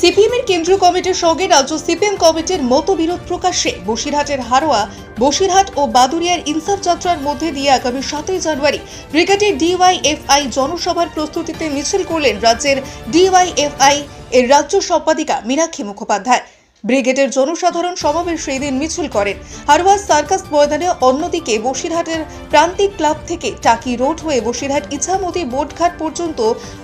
সিপিএমের কেন্দ্রীয় কমিটির সঙ্গে রাজ্য সিপিএম কমিটির মতবিরোধ প্রকাশ্যে বসিরহাটের হারোয়া, বসিরহাট ও বাদুরিয়ার ইনসাফ যাত্রার মধ্যে দিয়ে আগামী সাতই জানুয়ারি ব্রিগেডের ডিওয়াইএফআই জনসভার প্রস্তুতিতে মিছিল করলেন রাজ্যের ডিওয়াইএফআই এর রাজ্য সম্পাদিকা মীনাক্ষী মুখোপাধ্যায়। ব্রিগেডের জনসাধারণ সমাবেশ সেই দিন মিছিল করেন। হারওয়াজ সার্কাস ময়দানে অন্যদিকে বসিরহাটের প্রান্তিক ক্লাব থেকে টাকি রোড হয়ে বসিরহাট ইছামতি বোটঘাট পর্যন্ত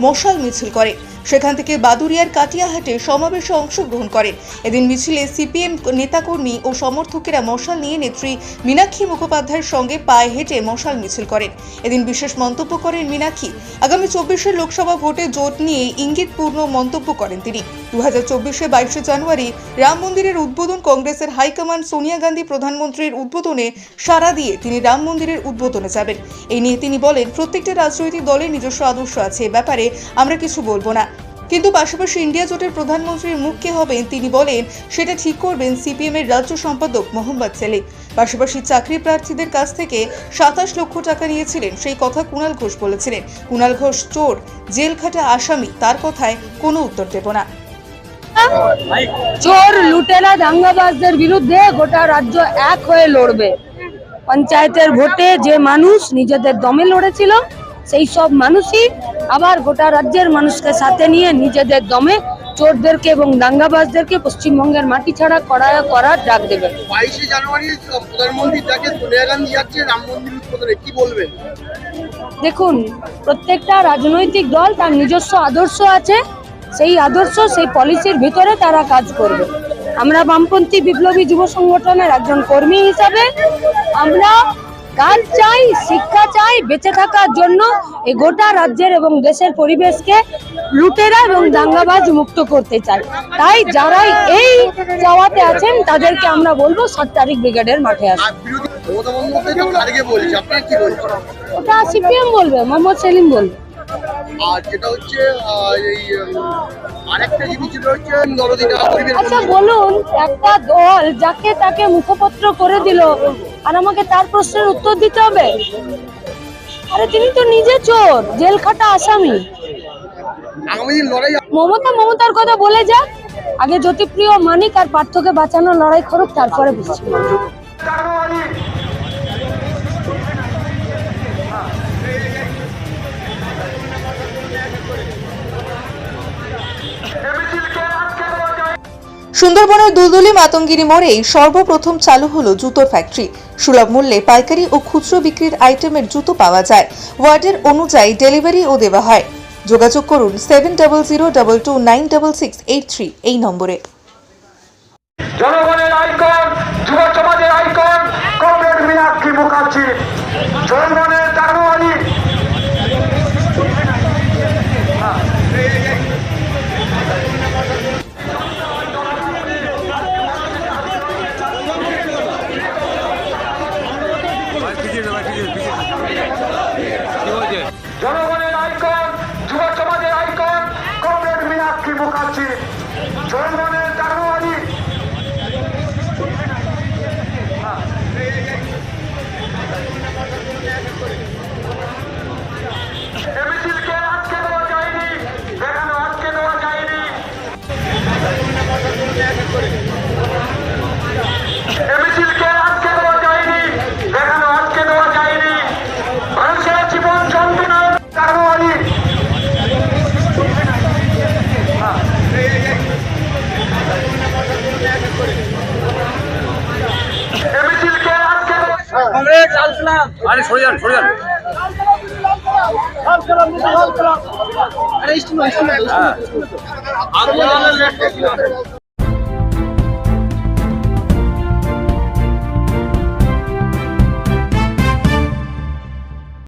মশাল মিছিল করে। সেখান থেকে বাদুরিয়ার কাটিয়াহাটে সমাবেশে অংশগ্রহণ করেন। এদিন মিছিলে সিপিএম নেতাকর্মী ও সমর্থকেরা মশাল নিয়ে নেত্রী মীনাক্ষী মুখোপাধ্যায়ের সঙ্গে পায়ে হেঁটে মশাল মিছিল করেন। এদিন বিশেষ মন্তব্য করেন মীনাক্ষী। আগামী চব্বিশের লোকসভা ভোটে জোট নিয়ে ইঙ্গিতপূর্ণ মন্তব্য করেন তিনি। দু হাজার চব্বিশে বাইশে জানুয়ারি রাম মন্দিরের উদ্বোধন কংগ্রেসের হাইকমান্ড সোনিয়া গান্ধী প্রধানমন্ত্রীর উদ্বোধনে সাড়া দিয়ে তিনি রাম মন্দিরের উদ্বোধনে যাবেন। এই নিয়ে তিনি বলেন, প্রত্যেকটা রাজনৈতিক দলের নিজস্ব আদর্শ আছে। এ ব্যাপারে আমরা কিছু বলব না। কিন্তু পাশাপাশি ইন্ডিয়া জোটের প্রধানমন্ত্রীর মুখ কে হবেন তিনি বলেন, সেটা ঠিক করবেন সিপিএম এর রাজ্য সম্পাদক মোহাম্মদ সেলিম। পাশাপাশি চাকরি প্রার্থীদের কাছ থেকে সাতাশ লক্ষ টাকা নিয়েছিলেন সেই কথা কুণাল ঘোষ বলেছিলেন। কুণাল ঘোষ, চোর জেল খাটা আসামি, তার কথায় কোনো উত্তর দেব না। চোর, লুটেরা, দাঙ্গাবাজদের বিরুদ্ধে গোটা রাজ্য এক হয়ে লড়বে। পঞ্চায়েতের ভোটে যে মানুষ নিজেদের দমে লড়েছিল, সেই সব মানুষই আবার গোটা রাজ্যের মানুষকে সাথে নিয়ে নিজেদের দমে চোরদেরকে এবং দাঙ্গাবাজদেরকে পশ্চিমবঙ্গের মাটি ছাড়া করা করার ডাক দেবে। বাইশে জানুয়ারি প্রধানমন্ত্রী যাকে সোনিয়া গান্ধী যাচ্ছে রাম মন্দির উদ্বোধনে কি বলবেন? দেখুন প্রত্যেকটা রাজনৈতিক দল তার নিজস্ব আদর্শ আছে সেই আদর্শ সেই পলিসির ভিতরে তারা কাজ করবে। আমরা বামপন্থী বিপ্লবী যুব সংগঠনের একজন কর্মী হিসাবে আমরা কাজ চাই শিক্ষা চাই বেঁচে থাকার জন্য এই গোটা রাজ্যের এবং দেশের পরিবেশকে লুটেরা এবং দাঙ্গাবাজ মুক্ত করতে চাই। তাই যারাই এই চাওয়াতে আছেন তাদেরকে আমরা বলব সাত তারিখ ব্রিগেডের মাঠে আসুন। বলছেন? ওটা সিপিএম বলবে মোহাম্মদ সেলিম বলবে। আর যেটা হচ্ছে এই আরেকটা জিনিস যেটা হচ্ছে নরদিনা পরিবেশ আচ্ছা বলুন একটা দল যাকে তাকে মুখপত্র করে দিল আর আমাকে তার প্রশ্নের উত্তর দিতে হবে? আরে তিনি তো নিজে চোর জেল খাটা আসামি মমতা মমতার কথা বলে যাক। আগে জ্যোতিপ্রিয় মানিক আর পার্থকে বাঁচানোর লড়াই করুক তারপরে বুঝছি সুন্দরবনের দুলদুলি মাতঙ্গিরি মোড়েই সর্বপ্রথম চালু হলো জুতো ফ্যাক্টরি সুলভ মূল্যে পাইকারি ও খুচরো বিক্রির আইটেমের জুতো পাওয়া যায়। ওয়ার্ডের অনুযায়ী ডেলিভারিও দেওয়া হয়। যোগাযোগ করুন seven double zero double two nine double six eight three এই নম্বরে। জনগণের আইকন যুব সমাজের আইকন, কমরেড মীনাক্ষী মুখার্জি। জনগণের মীনাক্ষী মুখার্জি আরে সরে যান সরে যান। আরে ইস্টিমা